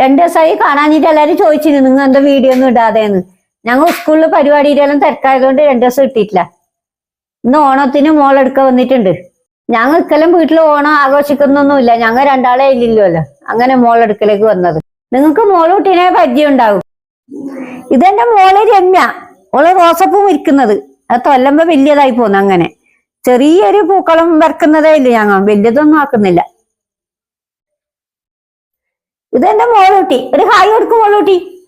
രണ്ടു ദിവസമായി കാണാഞ്ഞിട്ട് എല്ലാരും ചോദിച്ചിരുന്നു നിങ്ങൾ എന്താ വീഡിയോ ഒന്നും ഇടാതെന്ന്? ഞങ്ങൾ സ്കൂളിൽ പരിപാടിയിലെല്ലാം തിരക്കായതുകൊണ്ട് രണ്ടു ദിവസം ഇട്ടിട്ടില്ല. ഇന്ന് ഓണത്തിന് മോളെടുക്ക വന്നിട്ടുണ്ട്. ഞങ്ങൾ ഇക്കലും വീട്ടിൽ ഓണം ആഘോഷിക്കുന്നൊന്നുമില്ല. ഞങ്ങൾ രണ്ടാളെ ഇല്ലല്ലോ അങ്ങനെ മോളെടുക്കലേക്ക് വന്നത്. നിങ്ങൾക്ക് മോളൂട്ടിനെ പരിചയം ഉണ്ടാവും ഇതെന്റെ മോൾ രമ്യ. ഓൾ റോസപ്പൂ വിരിക്കുന്നത് അത് തൊല്ലുമ്പോ വലിയതായി പോന്നു അങ്ങനെ. ചെറിയൊരു പൂക്കളം വരക്കുന്നതേ ഇല്ല ഞങ്ങൾ. വലിയതൊന്നും ആക്കുന്നില്ല. ഇതെന്റെ മോളൂട്ടി. ഒരു ഹായ് കൊടുക്കും മോളൂട്ടി.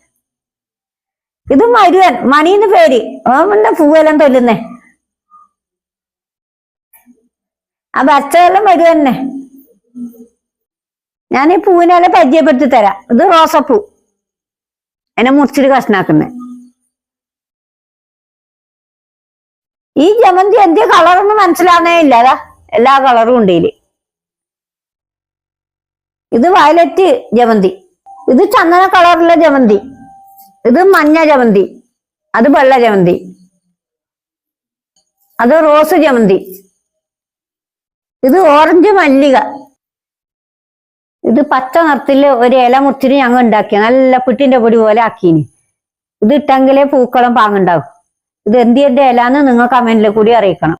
ഇത് മരുവൻ മണിന്ന് പേര്. ഓമന്റെ പൂവെല്ലാം തൊല്ലുന്നേ? ആ വരച്ചതെല്ലാം മരുവന്നെ. ഞാൻ ഈ പൂവിനെല്ലാം പരിചയപ്പെടുത്തി തരാം. ഇത് റോസപ്പൂ. എന്നെ മുറിച്ചിട്ട് കഷ്ണാക്കുന്നേ. ഈ ജമന്തി എന്തിയ കളറൊന്നും മനസ്സിലാവുന്നേ ഇല്ല. അതാ എല്ലാ കളറും ഉണ്ട് ഇത് വയലറ്റ് ജമന്തി ഇത് ചന്ദന കളറിലെ ജമന്തി ഇത് മഞ്ഞ ജമന്തി അത് വെള്ള ജമന്തി അത് റോസ് ജമന്തി ഇത് ഓറഞ്ച് മല്ലിക. ഇത് പച്ച നിറത്തിൽ ഒരു ഇല മുറിച്ചിട്ട് ഞങ്ങൾ ഉണ്ടാക്കിയ. നല്ല പുട്ടിന്റെ പൊടി പോലെ ആക്കീന് ഇത് ഇട്ടെങ്കിലേ പൂക്കളും പാങ്ങുണ്ടാവും. ഇത് എന്തിന്റെ ഇലാന്ന് നിങ്ങൾ കമന്റിൽ കൂടി അറിയിക്കണം.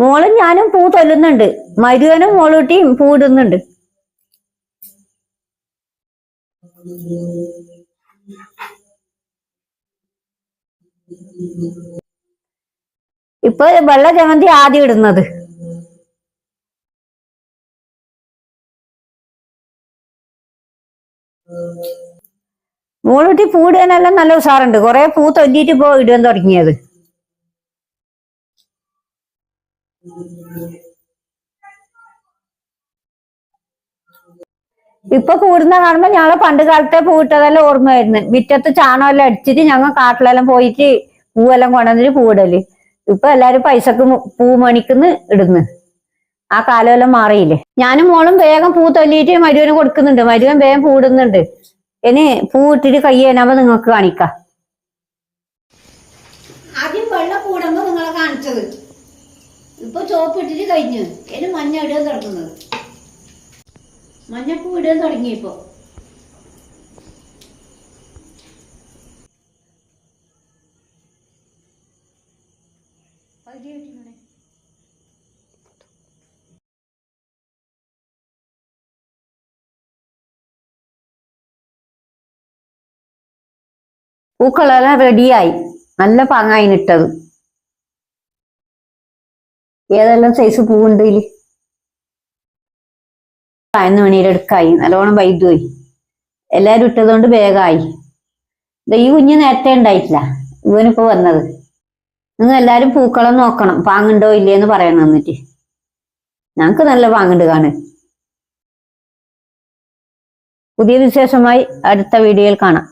മോളും ഞാനും പൂ തൊല്ലുന്നുണ്ട്. മരുവനും മോളൂട്ടിയും പൂ ഇടുന്നുണ്ട്. ഇപ്പൊ വെള്ള ജമന്തി ആദ്യം ഇടുന്നത്. മോളൂട്ടി പൂ ഇടാനെല്ലാം നല്ല ഉഷാറുണ്ട്. കൊറേ പൂ തൊല്ലിയിട്ട് ഇപ്പോ ഇടാൻ തുടങ്ങിയത്. ഇപ്പൊ കൂടുന്ന കാണുമ്പോ ഞങ്ങൾ പണ്ട് കാലത്തെ പൂവിട്ടതെല്ലാം ഓർമ്മ വരുന്നു മുറ്റത്ത് ചാണകമെല്ലാം അടിച്ചിട്ട് ഞങ്ങൾ കാട്ടിലെല്ലാം പോയിട്ട് പൂവെല്ലാം കൊണ്ടുവന്നിട്ട് പൂവിടൽ ഇപ്പൊ എല്ലാരും പൈസക്ക് പൂ മണിക്കുന്ന് ഇടുന്നു. ആ കാലമെല്ലാം മാറിയില്ലേ? ഞാനും മോളും വേഗം പൂ തൊല്ലിയിട്ട് മരുവന് കൊടുക്കുന്നുണ്ട്. മരുവൻ വേഗം പൂടുന്നുണ്ട് ഇനി പൂ ഇട്ടിട്ട് കൈ ചെയ്യാനാവുമ്പോ നിങ്ങൾക്ക് കാണിക്കാം. ആദ്യം വെള്ളം പൂടുമ്പോ നിങ്ങളെ കാണിച്ചത്. ഇപ്പൊ ചോപ്പ് ഇട്ടിട്ട് കഴിഞ്ഞു. ഇനി മഞ്ഞ ഇടാൻ തുടങ്ങുന്നത് മഞ്ഞപ്പൂ ഇടാൻ തുടങ്ങി ഇപ്പൊ. പൂക്കളെല്ലാം റെഡിയായി നല്ല പാങ്ങായിനിട്ടത് ഏതെല്ലാം സൈസ് പൂവുണ്ട് ഇതിൽ പതിനൊന്ന് മണിയുടെ അടുക്കായി നല്ലോണം വൈദ്യുതി പോയി. എല്ലാരും ഇട്ടതുകൊണ്ട് വേഗമായി ഈ കുഞ്ഞ് നേരത്തെ ഉണ്ടായിട്ടില്ല. ഇവനിപ്പോ വന്നത്. നിങ്ങൾ എല്ലാരും പൂക്കളം നോക്കണം. പാങ്ങുണ്ടോ ഇല്ലേന്ന് പറയണം എന്നിട്ട്. ഞങ്ങക്ക് നല്ല പാങ്ങുണ്ട് കാണ് പുതിയ വിശേഷമായി അടുത്ത വീഡിയോയിൽ കാണാം.